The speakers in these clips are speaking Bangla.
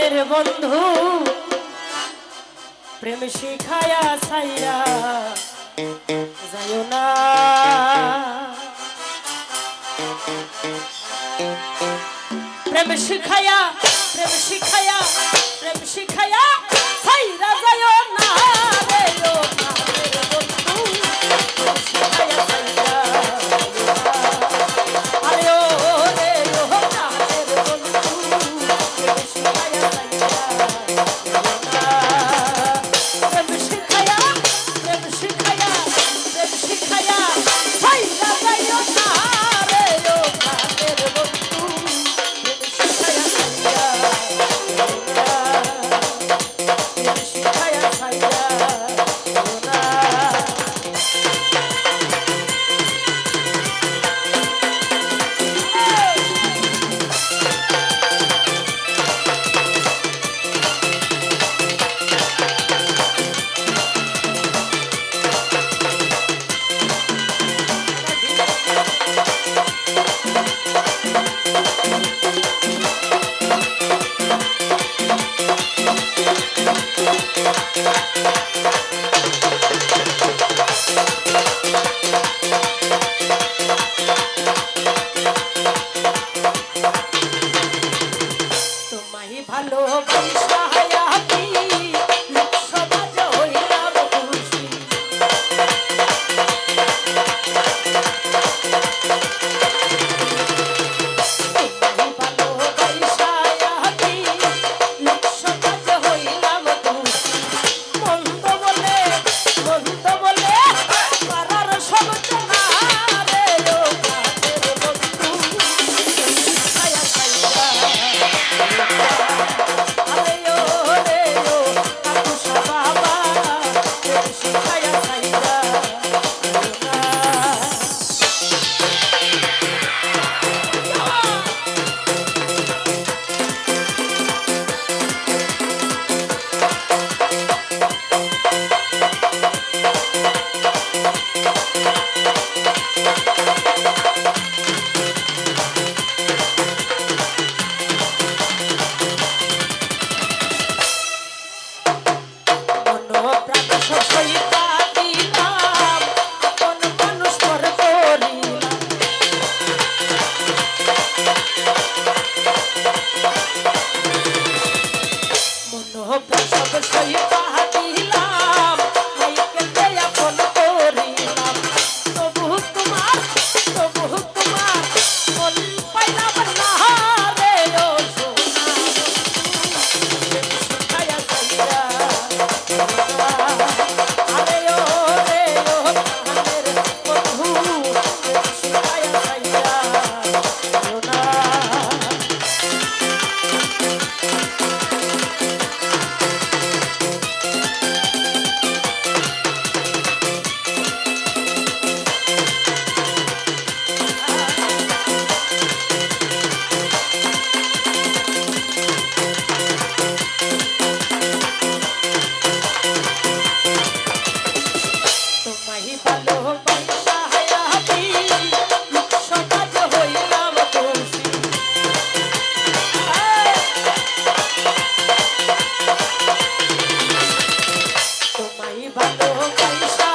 প্রাণের বন্ধু। প্রেম শিখায়া সাইরা যাইও না। প্রেম শিখায়া প্রেম শিখায়া প্রেম শিখায়া সাইরা যাইও ভালো পাইসা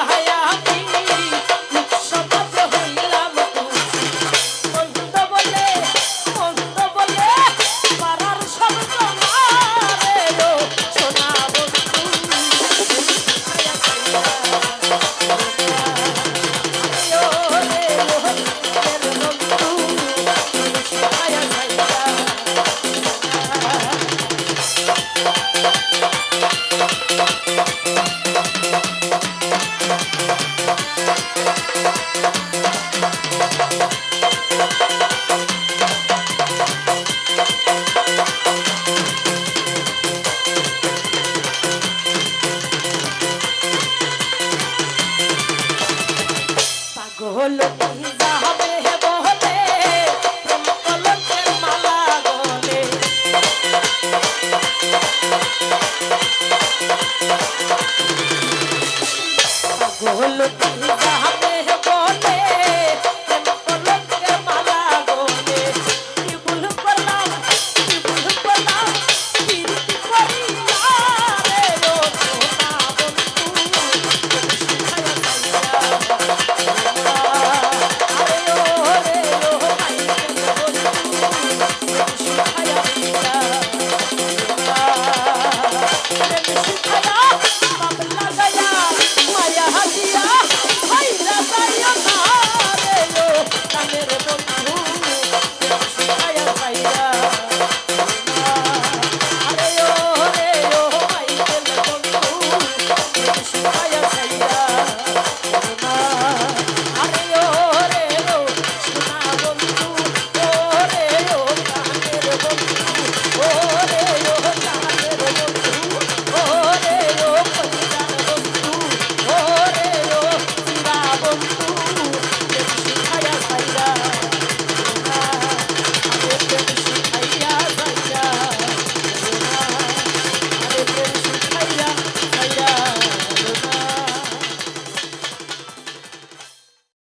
হলো হবে হে বহলে কলকের মালা গলে। হলো